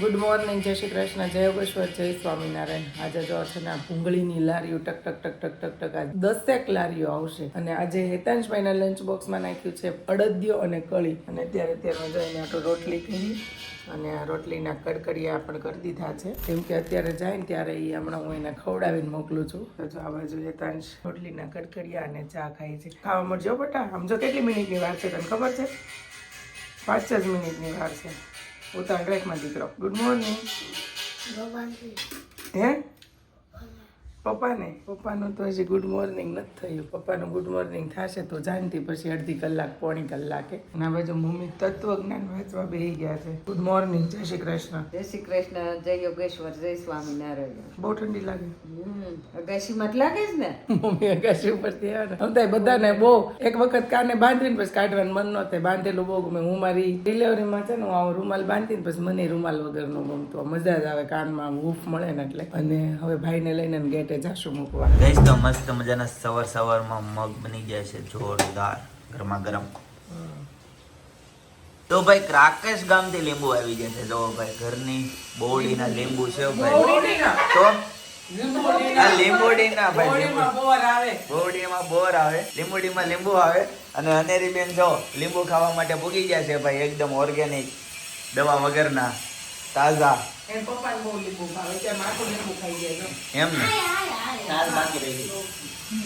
Good morning જય શ્રી કૃષ્ણ, જય યોગેશ્વર જય સ્વામિનારાયણ. આજે જો છે ને ભૂંગળીની લારીઓ ટક ટક ટક ટક ટક ટક આ દસેક લારીઓ આવશે. અને આજે હેતાંશભાઈના લંચ બોક્સમાં નાખ્યું છે અડદિયો અને કળી. અને ત્યારે અત્યારમાં જઈને આટલું રોટલી કરી અને આ રોટલીના કડકડિયા પણ કરી દીધા છે. કેમ કે અત્યારે જાય ને ત્યારે એ હમણાં હું એને ખવડાવીને મોકલું છું. જો આ બાજુ હેતાંશ રોટલીના કડકડિયા અને ચા ખાય છે. ખાવા મળજો બટા. સમજો કેટલી મિનિટની વાર છે તને ખબર છે? પાંચ જ મિનિટની વાર છે. ઉતાર રેકમાં દીકરો ગુડ મોર્નિંગ હે? પપ્પાને? પપ્પાનું તો હજી ગુડ મોર્નિંગ નથી થયું. પપ્પાનું ગુડ મોર્નિંગ થશે તો જાણતી પછી અડધી કલાક પોણી કલાકે. અને બાજુ મમ્મી તત્વજ્ઞાન વાંચવા બેહી ગયા છે. ગુડ મોર્નિંગ જય શ્રી કૃષ્ણ. જય શ્રી કૃષ્ણ જય યોગેશ્વર જય સ્વામિનારાયણ. બહુ ઠંડી લાગે. અગાશી જ લાગે જ ને? મમ્મી અગાશી ઉપરથી આવે બધાને બહુ. એક વખત કાને બાંધીને પછી કાઢવાનું મન ન થાય. બાંધેલું બહુ ગમે. હું મારી ડિલિવરીમાં છે ને હું આવો રૂમાલ બાંધીને પછી મને રૂમાલ વગરનો ગમતો. મજા જ આવે કાનમાં હૂફ મળે ને એટલે. અને હવે ભાઈને લઈને ગેટે જાશું મૂકવા. ગઈશ તો મસ્ત મજાના સવાર સવારમાં મગ બની ગયા છે જોરદાર ગરમા ગરમ. તો ભાઈ ક્રાકેશ ગામથી લીંબુ આવી ગયા છે. જો ભાઈ ઘરની બોડીના લીંબુ છે ભાઈ. તો? આ લીંબોડીના ભાઈ લીંબુ. બોડીમાં બોર આવે. લીંબોડીમાં લીંબુ આવે. અને અનેરી બેન જો લીંબુ ખાવા માટે પૂગી ગયા છે ભાઈ એકદમ ઓર્ગેનિક દવા વગરના. તાજા. એમ પપ્પાને બહુ લીંબુ ભાવે ત્યાં આખું લીંબુ ખાઈ જાય એમ ને? સાલ બાકી રહી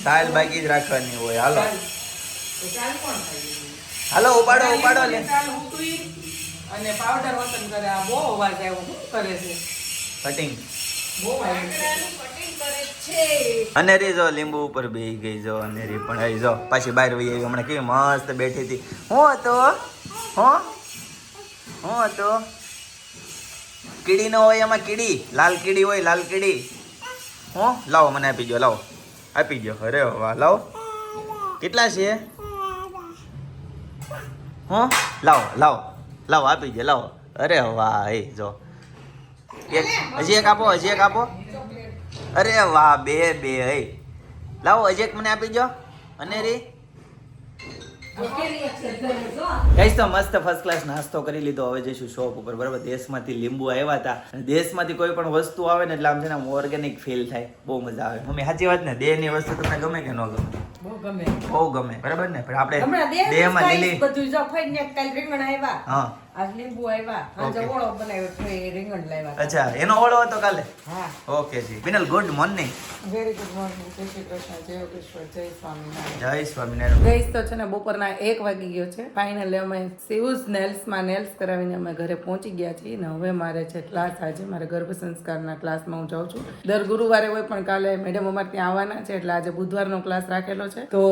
સાલ બાકી જ રાખવાની હોય હાલો. સાલ કોણ ખાઈ હાલો ઉપાડો ઉપાડો લે સાલ ઉકળી અને પાવડર વતન કરે. આ બહુ અવાજ આવ્યો શું કરે છે? કટિંગ બહુ આવ્યો અને રે જો લીંબુ ઉપર બેહી ગઈ જો અનેરી પણ આવી જો. પાછી બહાર વહી આવી. હમણાં કેવી મસ્ત બેઠી હતી. હું હતો? હું? હું હતો? કીડી ન હોય એમાં કીડી? લાલ કીડી હોય, લાલ કીડી. હું, લાવો, મને આપી દો લાવો. આપી દો અરે વાહ, લાવો. કેટલા છે? હો, લાવો લાવો. લાવો, આપી દો લાવો. અરે વાહ, એ જો. એક, હજી એક આપો, હજી એક આપો. અરે વાહ, બે બે, હે. લાવો, હજી એક મને આપી દો અને રી ગઈસ તો મસ્ત ફર્સ્ટ ક્લાસ નાસ્તો કરી લીધો. હવે જઈશું શોપ ઉપર. બરાબર, દેશમાંથી લીંબુ આવ્યા હતા. દેશમાંથી કોઈ પણ વસ્તુ આવે ને એટલે આમ છે ને ઓર્ગેનિક ફીલ થાય. બહુ મજા આવે. મમ્મી, સાચી વાત ને? દેહની વસ્તુ તમને ગમે કે ન ગમે? બહુ ગમે. બહુ ગમે બરાબર ને? પણ આપણે બે માં લીલી બધું જો ફઈ ને કાલ રીંગણ આવ્યા હા. આજ લીંબુ આવ્યા આજે. ઓળો બનાવ્યો તો એ રીંગણ લાવ્યા અચ્છા એનો ઓળો હતો કાલે? હા. ઓકે જી. Binal good morning very good morning જય શ્રી કૃષ્ણ જય કૃષ્ણ જય સ્વામિનારાયણ. જય સ્વામિનારાયણ. ગઈસ તો છે ને બપોરના એક વાગી ગયો છે. ફાઇનલી અમે સિવસ નેલ્સમાં નેલ્સ કરાવીને અમે ઘરે પહોંચી ગયા છીએ ને હવે મારે છે ક્લાસ આજે. મારે ગર્ભ સંસ્કારના ક્લાસમાં હું જાઉં છું. દર ગુરુવારે હોય પણ કાલે મેડમ અમારે ત્યાં આવવાના છે એટલે આજે બુધવારનો ક્લાસ રાખેલો છે? તો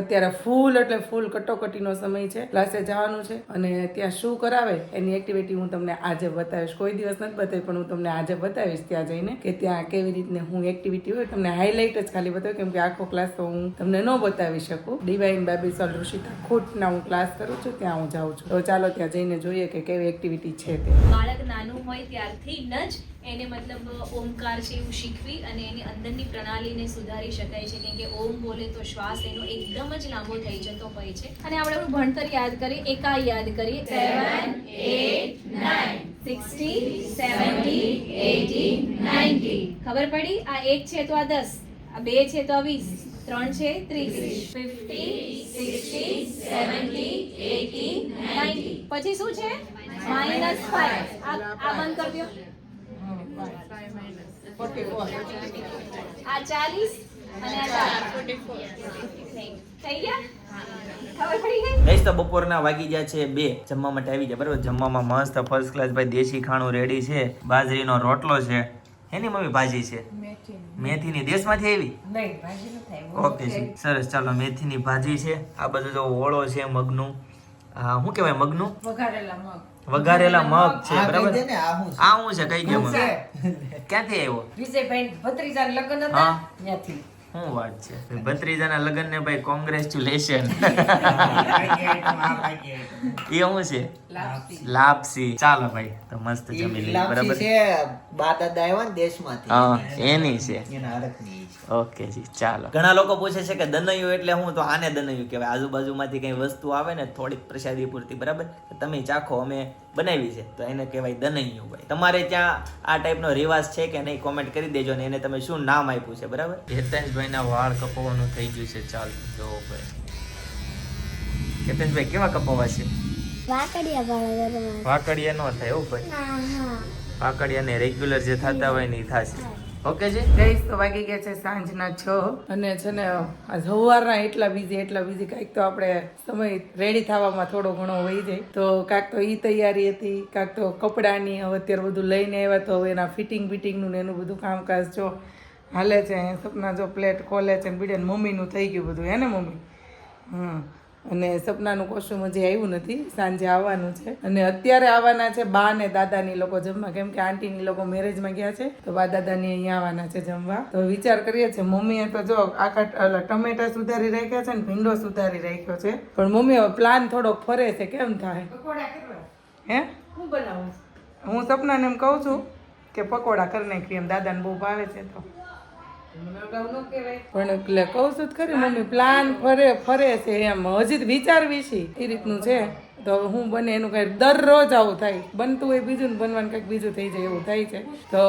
અત્યારે ફૂલ એટલે ફૂલ કટોકટીનો સમય છે. ક્લાસે જવાનું છે અને ત્યાં શું કરાવે એની એક્ટિવિટી હું તમને આજે બતાવીશ. કોઈ દિવસ નથી બતાવી પણ હું તમને આજે બતાવીશ ત્યાં જઈને કે ત્યાં કેવી રીતને હું એક્ટિવિટી હોય. તમને હાઇલાઇટ જ ખાલી બતાવું કેમ કે આખો ક્લાસ તો હું તમને ન બતાવી શકું. ડિવાઇન બાબી સોલ ઋષિતા ખોટના હું ક્લાસ કરું છું ત્યાં હું જાઉં છું. તો ચાલો ત્યાં જઈને જોઈએ કે કેવી એક્ટિવિટી છે તે. બાળક નાનું હોય ત્યારથી જ એને મતલબ ઓમકાર છે એવું શીખવી અને એની અંદરની પ્રણાલીને સુધારી શકાય છે. કેમ કે ઓમ બોલે તો શ્વાસ એનો એકદમ જ લાંબો થઈ જતો હોય છે. અને આપણે આપણું ભણતર યાદ કરીએ, એકા યાદ કરીએ. Seven eight nine sixty seventy eighty ninety ખબર પડી? આ એક છે તો આ દસ. આ બે છે તો આ વીસ. ત્રણ છે ત્રીસ. Fifty sixty seventy eighty ninety પછી શું છે? માઇનસ ફાઈવ આ બંધ કરી દો. આ ચાલીસ ગયા? તો બપોરના વાગી ગયા છે બે. જમવા માટે આવી જાય બરાબર? જમવામાં મસ્ત ફર્સ્ટ ક્લાસ ભાઈ દેશી ખાણું રેડી છે. બાજરીનો રોટલો છે. એની મમ્મી ભાજી છે? મેથીની. દેશમાંથી આવી? નહીં ભાજી ઓકે જી સરસ. ચાલો મેથીની ભાજી છે. આ બધું તો ઓળો છે મગનું. આ શું કહેવાય મગનું? વઘારેલા મગ. વઘારેલા મગ છે બરાબર? આ હું છે? કઈ ગયો. ક્યાંથી આવ્યો? વિજયભાઈ ભત્રીજા લગ્ન હતા ત્યાંથી. શું વાત છે? ભત્રીજાના લગ્ન ને ભાઈ કોંગ્રેચ્યુલેશન. એ શું છે? લાપસી. ચાલો ભાઈ તો મસ્ત જમી લઈએ બરાબર? છે બા દાદા આવ્યા ને દેશમાંથી. હા એની છે. એના હરખની. ઓકે જી ચાલો. ઘણા લોકો પૂછે છે કે દનૈયું એટલે હું? તો આને દનૈયું કહેવાય. આજુબાજુમાંથી કઈ વસ્તુ આવે ને થોડીક પ્રસાદી પૂરતી બરાબર? તમે ચાખો અમે બનાવી છે. તો એને કહેવાય દનૈયું ભાઈ. તમારે ત્યાં આ ટાઈપનો રિવાજ છે કે નહીં કોમેન્ટ કરી દેજો ને એને તમે શું નામ આપ્યું છે બરાબર? હેતેશભાઈના વાળ કપાવવાનું થઈ ગયું છે ચાલ જો ભાઈ. હેતેશભાઈ કેવા કપાવા છે? વાકડિયા વાળા વાકડિયા નો થાય એવું ભાઈ. વાકડિયા ને રેગ્યુલર જે થતા હોય ને એ થશે ઓકે જી? ગઈશ તો વાગી ગયા છે સાંજના છ. અને છે ને, આ સવારના એટલા બીજી એટલા બીજી કાંઈક તો આપણે સમય રેડી થવામાં થોડો ઘણો વહી જાય. તો કાંક તો ઈ તૈયારી હતી, કાંક તો કપડાની, હવે અત્યારે બધું લઈને આવ્યા, તો હવે એના ફિટિંગ બિટિંગનું ને એનું બધું કામકાજ જો હાલે છે સપના જો પ્લેટ ખોલે છે બીડે મમ્મીનું થઈ ગયું બધું, હે ને મમ્મી? હમ. અને સપનાનું કોશું હજી આવ્યું નથી સાંજે આવવાનું છે. અને અત્યારે આવવાના છે બા ને દાદાની લોકો જમવા. કેમ કે આંટીની લોકો મેરેજમાં ગયા છે તો બા દાદાની અહીંયા આવવાના છે જમવા. તો વિચાર કરીએ છીએ મમ્મીએ તો જો આખા ટમેટા સુધારી રાખ્યા છે ને ભીંડો સુધારી રાખ્યો છે. પણ મમ્મી હવે પ્લાન થોડોક ફરે છે કેમ થાય? હે? હું બનાવું? હું સપનાને એમ કહું છું કે પકોડા કરી નાખીએ એમ દાદાને બહુ ભાવે છે તો મને અગાઉ ન કહેવાય પણ એટલે કહું છું ખરી મમ્મી પ્લાન ફરે ફરે છે એમ. હજી તો વિચારવી છે એ રીતનું છે. તો હું બને એનું કઈ દરરોજ આવું થાય. બનતું હોય બીજું ને બનવાનું કંઈક બીજું થઈ જાય એવું થાય છે. તો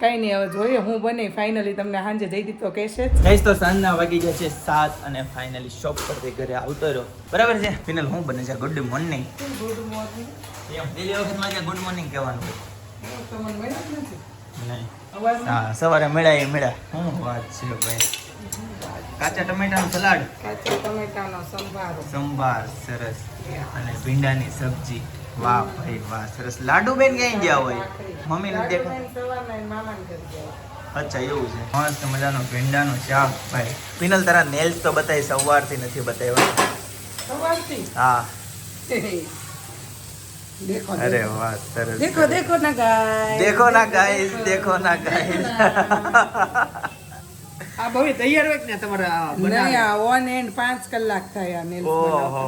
કાંઈ નહીં હવે જોઈએ. હું બને ફાઇનલી તમને સાંજે જઈ દીધો કહેશે ગઈશ તો સાંજના વાગી ગયા છે સાત અને ફાઇનલી શોપ પરથી ઘરે આવતો રહ્યો. બરાબર છે? ફિનલ હું બને છે? ગુડ મોર્નિંગ ગુડ મોર્નિંગ એમ પેલી વખત ગુડ મોર્નિંગ કહેવાનું નહીં. હા સવારે મળ્યા એ મળ્યા શું વાત છે ભાઈ? કાચા ટમેટાનું સલાડ? કાચા ટમેટાનો સંભારો. સંભાર સરસ. અને ભીંડાની સબ્જી. વાહ ભાઈ વાહ સરસ. લાડુ બેન ક્યાંય ગયા હોય? દેખો મામાને ઘરે ગયા. અચ્છા એવું છે. મસ્ત મજાનો ભીંડાનું શાક ભાઈ. પિનલ તારા નેલ્સ તો બતાવી સવારથી નથી બતાવ્યા. સવારથી? હા. દેખો અરે. વાહ સરસ દેખો દેખો ના ગાય. દેખો ના ગાઈસ દેખો ના ગાઈસ આ બહુ તૈયાર હોય ને તમારા નહીં આ ઓન એન્ડ પાંચ કલાક થાય આ nails ઓહો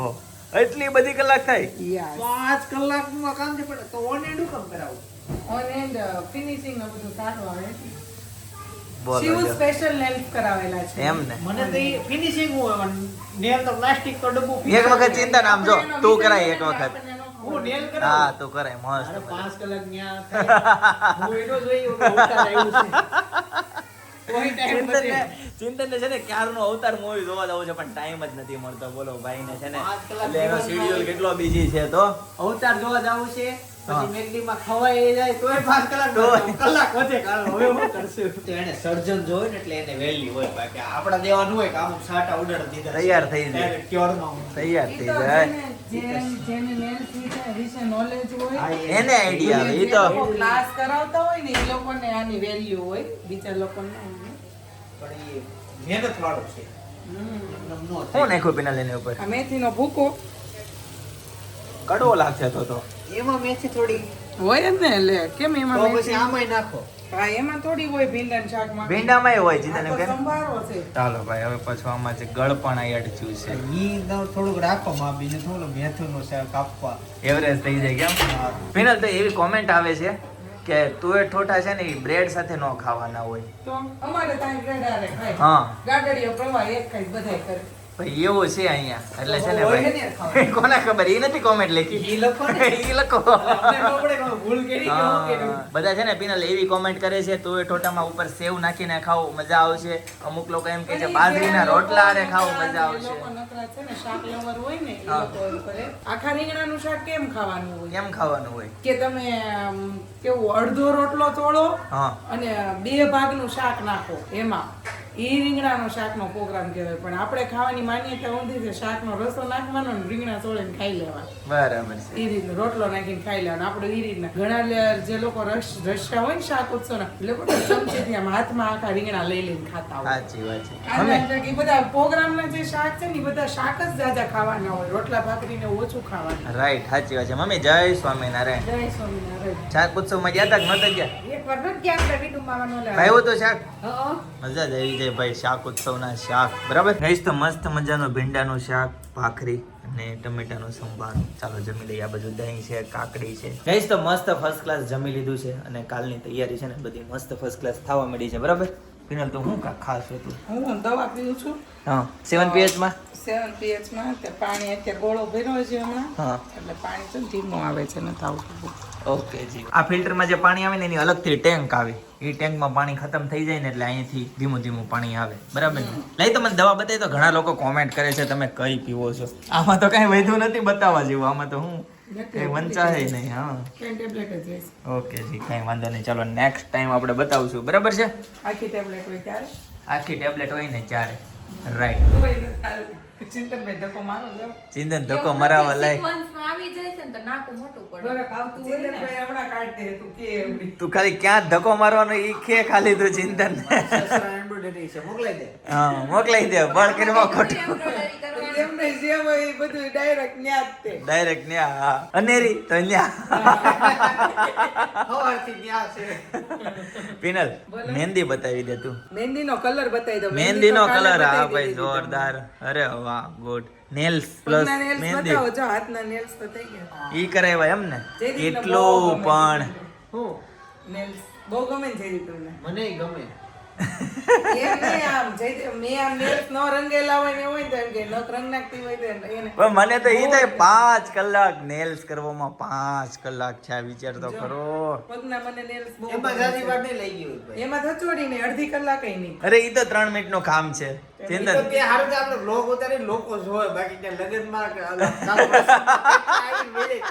એટલી બધી કલાક થાય. પાંચ કલાકમાં કામ છે પણ તો ઓન એન્ડ કામ કરાવું. ઓન એન્ડ ફિનિશિંગ finishing બધું સારું આવે. બોલો શિવ સ્પેશિયલ નેલ્સ કરાવેલા છે. એમ ને? મને તો ફિનિશિંગ હું નેલ તો પ્લાસ્ટિક તો ડબ્બું એક વખત ચિંતા નામ જો તું કરાય એક વખત. ન હું નેલ હા તો કરાય અરે મસ્ત પાંચ કલાક ન્યા હું એનો જોઈ અવતાર છે. કોઈ ટાઈમ ચિંતન ચિંતન ને છે ને ક્યારનો અવતાર મૂવી જોવા જવું છે પણ ટાઈમ જ નથી મળતો. બોલો ભાઈ ને છે ને પાંચ એટલે એનો શેડ્યુલ કેટલો બીજી છે તો? અવતાર જોવા જવું છે. પછી મેગડીમાં ખવાઈ જાય તોય પાંચ કલાક કલાક વધે કારણ હવે હું કરશું. તો એને સર્જન જોયું ને એટલે એને વેલ્યુ હોય. બાકી આપણા દેવાનું હોય કે આમ સાટા ઉડાડી દીધા તૈયાર થઈ જાય. તૈયાર થઈ જાય. જેને- જેને- જેને nails વિશે- નોલેજ હોય, એને આઈડિયા આવે ઈ તો ક્લાસ કરાવતા હોય ને એ લોકોને આની વેલ્યુ હોય બીજા લોકોને પણ એ મહેનત વાળો છે. થાય. નાખ્યું પિનલ એની ઉપર? આ મેથીનો ભૂકો. કડવો લાગશે તો તો. એમાં મેથી થોડી હોય જ ને એટલે કેમ એમાં પછી આમાંય નાખો. હા એમાં થોડી હોય ભીંડાના શાકમાં. કે સંભારો છે. ચાલો ભાઈ હવે પછી આમાં જે ગળપણ આ અડચ્યું છે. ઈ થોડુંક રાખો માં બીજું થોડું મેથીનું શાક કાપવા એવરેજ થઈ જાય કેમ? પિનલ તો એવી કોમેન્ટ આવે છે કે તુવેર ઠોઠા છે ને એ બ્રેડ સાથે ન ખાવાના હોય. તો અમારે ત્યાં બ્રેડ આરે ખાય હા. ગાગડીઓ પ્રવાહ એક ખાઈ બધાય કરે. ભાઈ એવું છે અહીંયા. એટલે છે ને કોને ખબર? એ નથી કોમેન્ટ લખી. એ લખો ને. બધા છે ને પિનલ એવી કોમેન્ટ કરે છે તો એ ટોટામાં ઉપર સેવ નાખીને ખાવ મજા આવશે. અમુક લોકો એમ કે છે બાજરીના રોટલા અને ખાવ મજા આવશે. ને ને આખા રીંગણાનું શાક કેમ ખાવાનું હોય? કેમ ખાવાનું હોય? કે તમે કેવું અડધો રોટલો તોડો અને બે ભાગનું શાક નાખો એમાં. ઈ રીંગણાનો શાકનો પ્રોગ્રામ કહેવાય પણ આપણે ખાવાની માન્યતા ઊંધી છે શાકનો રસો નાખવાનો ને રીંગણા તોડીને ખાઈ લેવા બરાબર છે. એ રીતનું રોટલો નાખીને ખાઈ લેવાનો. આપણે એ રીતના ઘણા જે લોકો રસ રસ્યા હોય ને શાક ઉત્સવના એટલે બધા ચમચીથી આમ હાથમાં આખા રીંગણા લઈ લઈને ખાતા હોય. સાચી વાત છે. એ બધા પ્રોગ્રામના જે શાક છે ને એ બધા શાક જ જાજા ખાવાના હોય. રોટલા ભાખરીને ઓછું ખાવાનું. રાઈટ સાચી વાત છે. મમ્મી જય સ્વામિનારાયણ. જય સ્વામિનારાયણ. શાક ઉત્સવમાં ગયા હતા કે નહોતા ગયા? એક વાર નથી ગયા આપણે બીટુ મામાનો લે. ભાઈ તો શાક? મજા જ આવી જાય ભાઈ શાક ઉત્સવના શાક. બરાબર? ગઈશ તો મસ્ત મજાનું ભીંડાનું શાક ભાખરી અને ટમેટાનું સંભાર. ચાલો જમી લઈએ. આ બધું દહીં છે કાકડી છે. ગઈશ તો મસ્ત ફર્સ્ટ ક્લાસ જમી લીધું છે અને કાલની તૈયારી છે ને બધી મસ્ત ફર્સ્ટ ક્લાસ થવા મળી છે. બરાબર? પિનલ તો હું કાંક ખાસ હતું? હું દવા પીવું છું. હા. સેવન પીએચમાં? સેવન પીએચમાં. પાણી અત્યારે ગોળો ભર્યો છે હમણાં. હા. એટલે પાણી તો ધીમું આવે છે ને બહુ. ઓકે જી. આ ફિલ્ટરમાં જે પાણી આવે ને એની અલગથી ટેન્ક આવે. એ ટેન્કમાં પાણી ખતમ થઈ જાય ને એટલે અહીંથી ધીમું ધીમું પાણી આવે. બરાબર ને? લઈ તો મને દવા બતાવી તો ઘણા લોકો કોમેન્ટ કરે છે તમે કઈ પીવો છો? આમાં તો કઈ વધુ નથી બતાવવા જેવું. આમાં તો હું કઈ વંચાય નહીં હા. ઓકે જી કઈ વાંધો નહીં. ચાલો નેક્સ્ટ ટાઈમ આપણે બતાવશું. બરાબર છે? આખી ટેબ્લેટ હોય ત્યારે? આખી ટેબ્લેટ હોય ને ચારે રાઈટ ચિંતનભાઈ ધક્કો મારો જાઓ. ચિંતન ધક્કો મરાવા લાય આવી જાય છે ને તો નાકું મોટું પડે. આવતું હોય ને ભાઈ હમણાં કાઢી તું કે એવડી. તું ખાલી ક્યાં ધક્કો મારવાનો ઈ કે ખાલી તું ચિંતન એમ્બ્રોઇડરી છે મોકલાઈ દે. હા મોકલાઈ દે બળ કરવા ખોટું. એમ્બ્રોઇડરી કરવાની એમને જે હોય બધું ડાયરેક્ટ ન્યા જ તે. ડાયરેક્ટ ન્યા અનેરી તો ન્યા. સવારથી ન્યા છે. પિનલ મહેંદી બતાવી દે તું. મહેંદીનો કલર બતાવી દો. મહેંદીનો નો કલર હા ભાઈ જોરદાર. અરે વાહ ગુડ. નેલ્સ પ્લસ મહેંદી. બતાવો, જો હાથના નેલ્સ તો થઈ ગયા. ઈ કરાવ્યા એમ ને? એટલું પણ. હું? નેલ્સ. બહુ ગમે છે તમને? મને ગમે. ન ને ને મને તો ઈ થાય પાંચ કલાક નેલ્સ કરવામાં પાંચ કલાક છે વિચાર તો ખરો એમાં થચોડી નહીં અડધી કલાક નહીં. અરે ઈ તો ત્રણ મિનિટનું કામ છે. ચિંતન તે હારું તો આપણે vlog ઉતારીને લોકો જોવે બાકી કે લગનમાં કે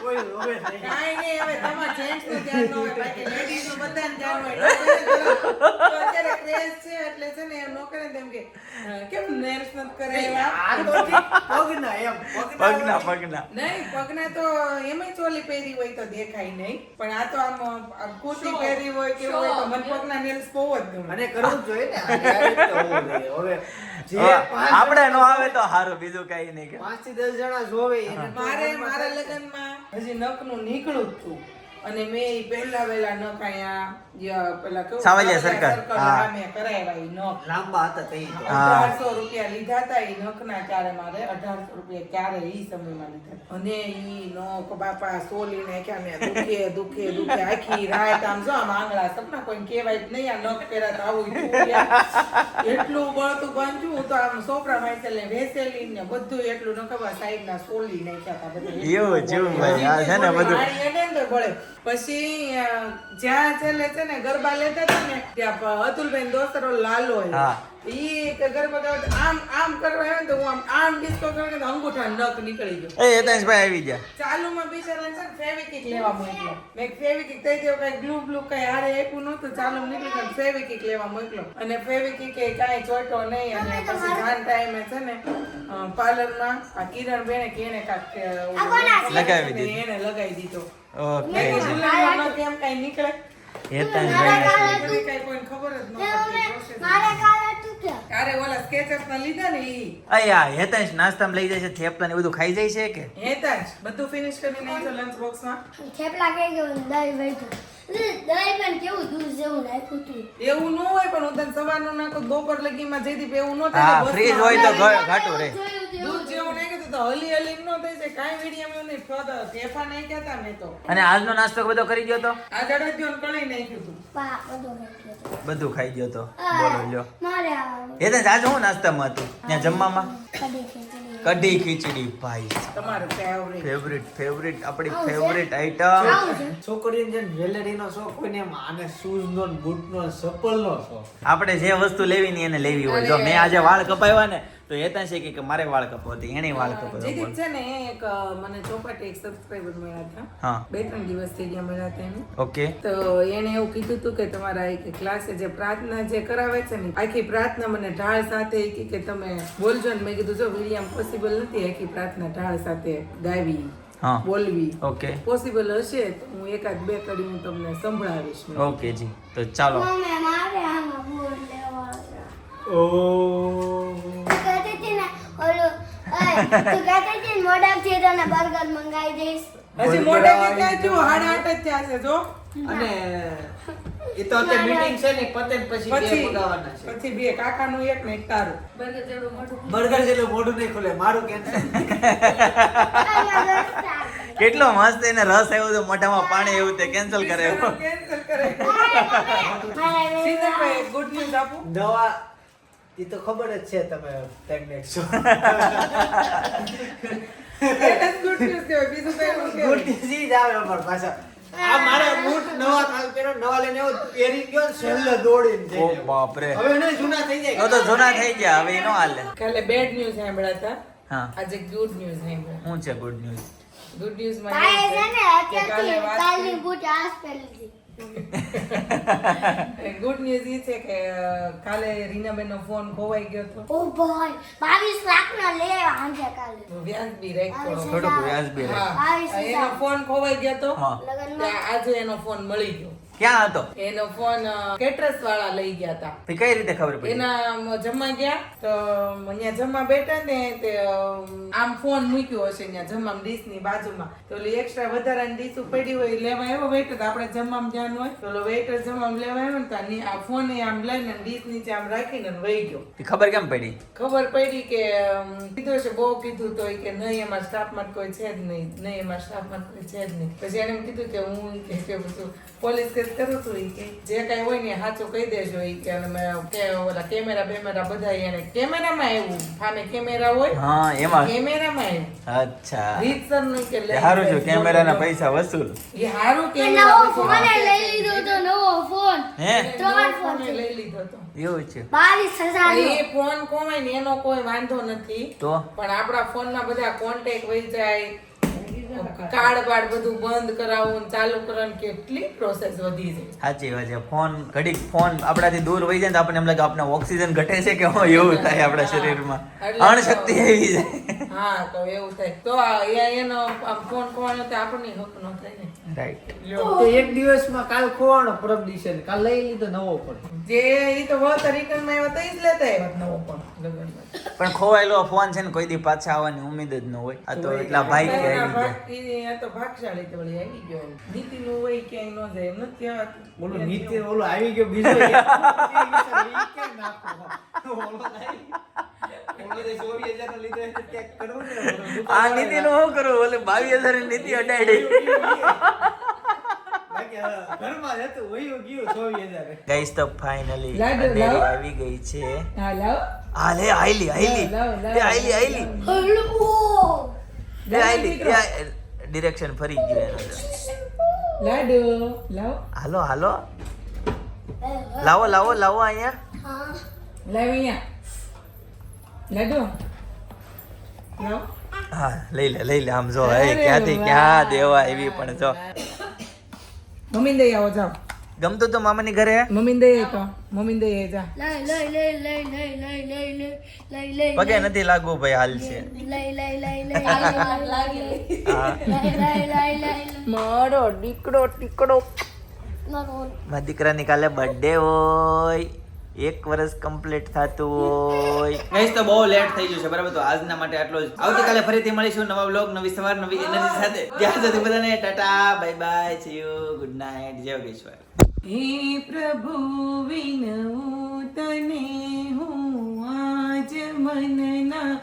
કોઈ જોવે નહીં. કાઈ નહીં, હવે તમાર જેન્ટ્સનું ધ્યાન ન હોય, બાકી લેડીઝનું બધાને ધ્યાન હોય. અત્યારે ક્રેઝ છે એટલે છે ને એમ ન કરે તેમ કે, કેમ nails નથી કરાવ્યા? આ તો પગના એમ પગના પગના નહીં, પગના તો એમય ચોલી પહેરી હોય તો દેખાય નહીં પણ આ તો આમ કુર્તી પહેરી હોય કે હોય તો મન પગના નેલ્સ બહુ જ ગમે. અને કરવું જ જોઈએ ને હોવું આપણે નો આવે તો સારું બીજું કઈ નહીં પાંચથી દસ જણા જોવે મારે મારા લગ્નમાં હજી નખનું નીકળું જ હતું અને મેં ઈ પહેલા વેલા ન અહીંયા ય- પેલા કેવું સાવલિયા સરકાર હા. સામે કરાવ્યા નખ લાંબા હતા તઈ તો. હા. અઢારસો રૂપિયા લીધા હતા એ નખના ચારે મારે 1800 રૂપિયા ક્યારે ઈ સમયમાં લીધા અને ઈ નખ બાપા સોલી નાખ્યા મે દુખે દુખે દુખે આખી રાત આમ જો આમ આંગળા સપના કોઈ કહેવાય જ નહીં આ નખ પહેરા તો આવું એટલું બળતું બાંધ્યું હું તો આમ સોપરા માથે વેસેલી ને બધું એટલું ન ખબર સાઈડ ના સોલી નાખ્યા હતા બધું એવું જેવું ભાઈ આ છે ને બધું એને તો બળે. પછી જ્યાં છેલ્લે છે ને ગરબા લેતા હતા ને ત્યાં અતુલબેન દોસ્તરો લાલો. ઈ કે ગરબા ગાવા આમ આમ કરવા આવ્યો ને તો હું આમ આમ ડિસ્કો કરવા ગયો તો અંગૂઠા નખ નીકળી ગયો. એ હેતેશભાઈ આવી ગયા. ચાલુમાં બિચારાને છે ફેવિકિક લેવા મોકલ્યો મેં ફેવિકિક થઈ ગયો કઈ ગ્લુ બ્લુ કઈ હારે આપ્યું નહોતું ચાલુ નીકળી ગયું ફેવિકિક લેવા મોકલ્યો અને ફેવિકિક એ કાંઈ ચોટો નહીં અને પછી જાન ટાઈમે છે ને પાર્લરમાં આ કિરણ બેને કે એને લગાવી દીધું. એને લગાવી દીધો. ઓકે. મેં કીધું, "ઝુલાનો નખ એમ કાંઈ નીકળે? હેતેશભાઈ બધી કાંઈ ખબર જ ન પડતી મારે કાલે તારે ઓલા sketches ના લીધા ને ઈ. અયા હેતેશ નાસ્તામાં લઈ જાય છે થેપલા ને બધું ખાઈ જાય છે કે? હેતા જ બધું ફિનિશ કરી નાખજો લંચ બોક્સમાં થેપલા કઈ ગયું દહીં વૈધું દહીં કેવું દૂધ જેવું નાખ્યું હતું એવું ન હોય પણ હું તને સવારનું નાખું બપોર લગીમાં જઈથી પે એવું ન હા ફ્રીજ હોય તો ઘાટું રે. દૂધ જેવું નાખ્યું તો. હલી હલી ન થઈ જાય કાંઈ વીડિયો એવું નહીં ફોટો ફેફા નાખ્યા હતા મેં તો. અને આજનો નાસ્તો બધો કરી ગયો તો? આ જડોદ્યો ને કળી નાખ્યું હતું બધો ખાઈ ગયો તો. બોલો લ્યો. મારે આ હેતેશ આજે હું નાસ્તામાં હતું? ત્યાં જમવામાં? કઢી ખીચડી ભાઈ તમારું ફેવરેટ ફેવરિટ ફેવરિટ આપણી ફેવરિટ આઈટમ છોકરીને જે જ્વેલરીનો શોખ હોય ને એમ આને શૂઝ નો બૂટ નો ચપ્પલ નો શોખ. આપણે જે વસ્તુ લેવી ને એને લેવી હોય. જો મેં આજે વાળ કપાવ્યા ને તો હેતા છે કે મારે વાળ કપો હતી એને વાળ કપો જયદીપ છે ને એક મને ચોપાટી એક સબસ્ક્રાઇબર મળ્યા હતા. હા. બે ત્રણ દિવસ થઈ ગયા મળ્યા હતા એને ઓકે. તો એને એવું કીધું હતું કે તમારા એક ક્લાસે જે પ્રાર્થના જે કરાવે છે ને આખી પ્રાર્થના મને ઢાળ સાથે કે- કે તમે બોલજો ને. મેં કીધું જો વિલિયમ પોસિબલ નથી આખી પ્રાર્થના ઢાળ સાથે ગાવી હા. બોલવી. ઓકે. પોસિબલ હશે તો હું એકાદ બે કડી હું તમને સંભળાવીશ ઓકે જી. તો ચાલો. ઓ. ઓલું ઓય, તું કહેતી હતી ને મોઢાકથી તને બર્ગર મંગાવી દઈશ. હજી કે ક્યાં જો હાડા આઠ જ થયા છે જો. અને એ તો તે મીટિંગ છે ને પતે પછી બે મંગાવવાના છે. પછી બે. કાકાનું એક ને એક તારું. બર્ગર જેવડું મોઢું બર્ગર જેટલું મોઢું નહીં ખુલે મારું કેન્સલ કેટલો મસ્ત એને રસ આવ્યો તો મોઢામાં પાણી એવું તે કેન્સલ કરે. કેન્સલ કરે. ગુડ ન્યૂઝ આપું. નવા એ તો ખબર જ છે તમે પ્રેગ્નેન્ટ છો. ગુડ ન્યૂઝ બીજું કઈ ગુડ ન્યૂઝ જ આવે અમાર પાછા. આ મારે બૂટ નવા કાલ નવા લઈને પહેરી ગયો ને છેલ્લે દોડીને બાપરે. હવે નહીં જૂના થઈ જાય. તો જૂના થઈ ગયા હવે એનો હાલે. કાલે બેડ ન્યૂઝ સાંભળ્યા હા. આજે ગુડ ન્યૂઝ સાંભળ્યા. શું છે ગુડ ન્યૂઝ ગુડ ન્યૂઝમાં કાલે છે ને અત્યારથી કાલની બૂટ આજ પહેરી હતી ગુડ ન્યૂઝ એ છે કે કાલે રીનાબેન નો ફોન ખોવાઈ ગયો હતો. ઓ ભાઈ બાવીસ લાખ નો લે આંજે કાલે વ્યાજબી છે. થોડુંક વ્યાજબી રહે. એનો ફોન ખોવાઈ ગયો હતો. હા. આજે એનો ફોન મળી ગયો. ક્યાં હતો? એનો ફોન કેટરસ વાળા લઈ ગયા હતા તે કઈ રીતે ખબર પડી? એના જમવા ગયા તો અહીંયા જમવા બેઠા ને તે આમ ફોન મૂક્યો હશે અહીંયા જમવા ડીશની બાજુમાં. તો ઓલી એક્સ્ટ્રા વધારાની ડીશ પડી હોય લેવા એવો વેટર આપણે જમવામાં ધ્યાન હોય. તો ઓલો વેટર જમવામાં લેવા આવ્યો ને ત્યાં આ ફોન આમ લઈને ડીશ નીચે આમ રાખીને વહી ગયો. ખબર કેમ પડી? ખબર પડી કે કીધું છે બહુ કીધું તો કે નહીં અમારા સ્ટાફમાં કોઈ છે જ નહીં નહીં અમારા સ્ટાફમાં કોઈ છે જ નહીં. પછી એને કીધું કે હું કે પોલીસ કેસ કરું છું કે જે કાંઈ હોય ને સાચું કહી દેજો એ કે કે ઓલા કેમેરા બેમેરા બધા એને કેમેરામાં આવ્યું સામે કેમેરા હોય હા એમાં. કેમેરામાં આવ્યું અચ્છા. રીતસરનું કે લઈ સારું જાય. કેમેરાના પૈસા વસૂલ. એ હારું કે નવો ફોન લઈ લીધો તો નવો ફોન. હે? ત્રણ ફોન ફોન લઈ લીધો તો. એવું છે. એ ફોન કોવાય ને એનો કોઈ વાંધો નથી. તો? પણ આપણા ફોનમાં બધા કોન્ટેક્ટ વહી જાય કાર્ડ બાર્ડ બધું બંધ કરાવવું ચાલુ કરવાનું કેટલી પ્રોસેસ વધી જાય. સાચી વાત છે. ફોન ઘડીક ફોન આપણાથી દૂર વહી જાય ને તો આપણને એમ લાગે આપણે ઓક્સિજન ઘટે છે કે હું એવું થાય આપણા શરીરમાં. અણશક્તિ આવી જાય. હા તો એવું થાય. તો એનો ફોન કોણ તો આપણને હક ન થાય ને. રાઈટ તો એક દિવસમાં કાલ ખોવાનો પરમ દિવસે ને કાલ લઈ લીધો નવો પણ. જે ઈ તો વખત રિટર્નમાં આવ્યો તો ઈ જ લેતા. આવ્યા નવો પણ લગ્નમાં. પણ ખોવાયેલો ફોન છે ને કોઈ દી પાછા આવવાની ઉમેદ જ ન હોય. આ તો એટલા ભાઈ કે આવી ગયા. આ તો ભાગશાળી તો વળી આવી ગયો. નીતિનું હોય ક્યાંય ન જાય એમ નથી. ઓલો નીતિ ઓલો આવી ગયો બીજો એક. ઈ નાખો? ઓલો નહીં. ઓલો તો 24,000 નો લીધો એટલે ચેક કરવું ને. ઓલો આ નીતિ નું શું કરું ઓલે બાવીસ હજાર નીતિ અડાડી. ઘરમાં હતું વયું ગયું 24,000 ગાઈસ તો ફાઇનલી અંધેરી આવી ગઈ છે. હા લાવ. હા લે આઈલી આઈલી લાવો, આઈલી આઈલી હલવો લે આઈલી ડિરેક્શન ફરી ગયું એનો. લાડુ લાવો. હાલો હાલો. લાવો લાવો લાવો અહીંયા. હા લાવ અહીંયા. લાડુ. લાવ. હા લઈ લે લઈ લે. આમ જો એ ક્યાંથી ક્યાં દેવા એવી પણ જો. મમ્મી દઈ આવો જાઓ ગમતું તો મામાની ઘરે મમ્મી દઈ તો મમ્મી દઈ જા પગે નથી લાગવું ભાઈ હાલ છે મારો દીકડો ટીકડો મારા દીકરાની કાલે બર્થડે હોય એક વર્ષ કમ્પ્લીટ થતું હોય. ગઈસ તો બહુ લેટ થઈ ગયું છે બરાબર? તો આજના માટે આટલો જ. આવતીકાલે ફરીથી મળીશું નવા બ્લોગ નવી સવાર નવી એનર્જી સાથે. ત્યાં સુધી બધાને tata bye bye see you good night Yogeshwar Yogeshwar. હે પ્રભુ વિનવું તને હું આજ મનના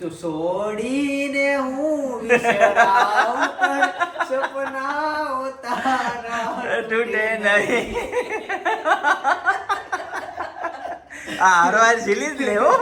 તું છોડીને હું વિસરાઉં પણ સપનાઓ તારા તૂટે નહીં. આ હારો હાર ઝીલી જ લેવો